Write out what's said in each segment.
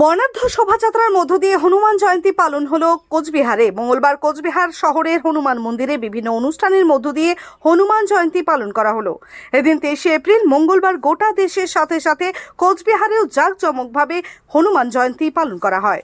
বর্ণাঢ্য শোভাযাত্রার মধ্য দিয়ে হনুমান জয়ন্তী পালন হল কোচবিহারে। মঙ্গলবার কোচবিহার শহরের হনুমান মন্দিরে বিভিন্ন অনুষ্ঠানের মধ্য দিয়ে হনুমান জয়ন্তী পালন করা হলো। এদিন তেইশে এপ্রিল মঙ্গলবার গোটা দেশের সাথে সাথে কোচবিহারেও জাঁকজমকভাবে হনুমান জয়ন্তী পালন করা হয়।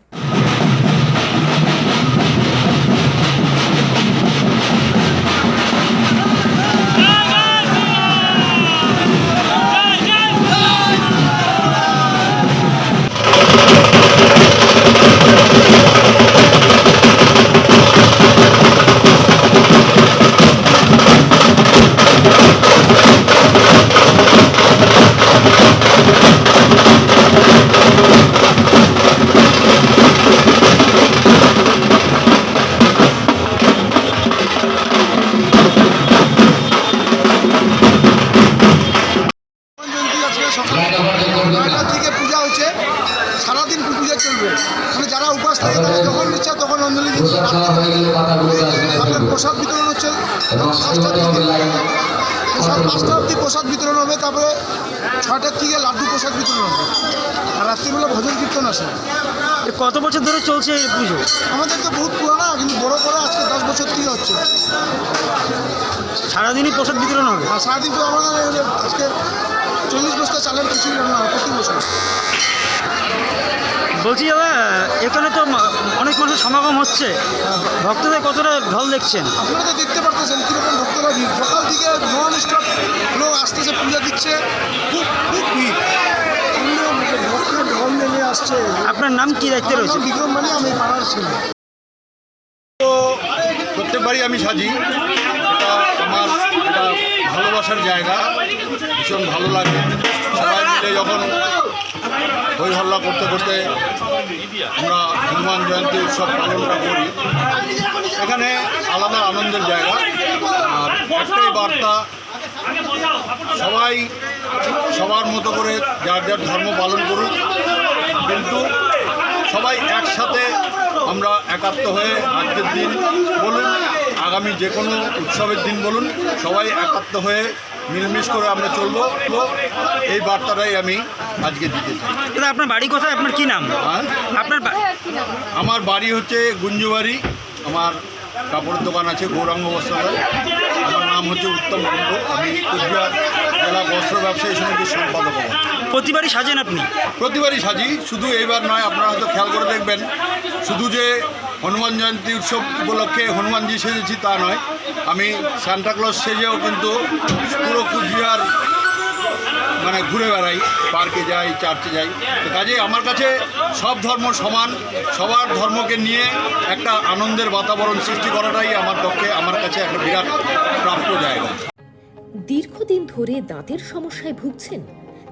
সকাল থেকে পূজা হচ্ছে সারাদিন পূজা চলবে। মানে যারা উপাস থাকে তারা যখন ইচ্ছা তখন অঞ্জলি আপনার প্রসাদ বিতরণ হচ্ছে। প্রসাদ পাঁচটা অবধি প্রসাদ বিতরণ হবে তারপরে ছয়টার থেকে লাড্ডু প্রসাদ বিতরণ হবে। আর রাত্রিবেলা ভজন কীর্তন আসে কত বছর ধরে চলছে এই পুজো? আমাদের তো বহুত পুরানা কিন্তু বড় করে আজকে দশ বছর থেকে হচ্ছে। সারাদিনই প্রসাদ বিতরণ হবে? আর সারাদিন তো আমাদের আজকে চল্লিশ বস্তা চালের খিচুড়ি রান্না হয় প্রতি বছর। বলছি দাদা এখানে তো ম- অনেক মানুষের সমাগম হচ্ছে। ভক্তদের কতটা ঢল দেখছেন? আপনারা তো দেখতে পারতেছেন কীরকম ভক্তরা ভিড়। সকাল থেকে নন স্টপ লোক আসতেছে পূজা দিচ্ছে। খুব খুব ভিড়। ভক্তের ঢল নেমে আসছে। আপনার নাম কি দায়িত্বে আমার রয়েছে? বিক্রম মানে আমি পাড়ার ছেলে। তো প্রত্যেকবারই আমি সাজি। আমার ভালোবাসার জায়গা ভীষণ ভালো লাগে। সবাই মিলে যখন হই হল্লা করতে করতে আমরা হনুমান জয়ন্তী উৎসব পালনটা করি, এখানে আলাদা আনন্দের জায়গা। আর একটাই বার্তা, সবাই সবার মতো করে যার যার ধর্ম পালন করুক, কিন্তু সবাই একসাথে আমরা একাত্ম হয়ে আজকের দিন বলুন আগামী যে কোনো উৎসবের দিন বলুন সবাই একাত্ম হয়ে মিলমিশ করে আমরা চলবো। তো এই বার্তাটাই আমি আজকে দিতে চাই। দাদা আপনার বাড়ি কোথায়? আপনার কি নাম? আর আপনার আমার বাড়ি হচ্ছে গুঞ্জুবাড়ি। আমার কাপড়ের দোকান আছে গৌরাঙ্গ বস্ত্রালয়। আমার নাম হচ্ছে উত্তম কুণ্ডু। আমি কুচবিহার জেলা বস্ত্র ব্যবসায়ী সমিতির সম্পাদক। আমার প্রতিবারই সাজেন আপনি? প্রতিবারই সাজি। শুধু এইবার নয় আপনারা হয়তো খেয়াল করে দেখবেন। শুধু যে হনুমান জয়ন্তী উৎসব উপলক্ষে হনুমানজি সেজেছি তা নয়। আমি সান্টাক্লজ সেজেও কিন্তু পুরো কুচবিহার মানে ঘুরে বেড়াই, পার্কে যাই, চার্চে যাই। তো কাজে আমার কাছে সব ধর্ম সমান, সবার ধর্মকে নিয়ে একটা আনন্দের বাতাবরণ সৃষ্টি করাটাই আমার পক্ষে, আমার কাছে একটা বিরাট প্রাপ্য জায়গা। দীর্ঘদিন ধরে দাঁতের সমস্যায় ভুগছেন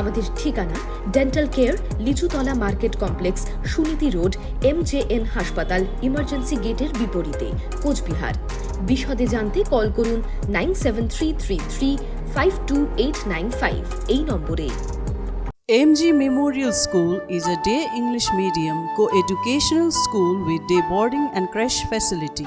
আমাদের ঠিকানা dental care Lichutala market complex Suniti road M J N হাসপাতাল ইমার্জেন্সি গেটের বিপরীতে, কোচবিহার বিশদে জানতে কল করুন nine seven three three three five two eight nine five এই নম্বরে MG Memorial School is a day English medium co-educational school with day boarding and creche facility.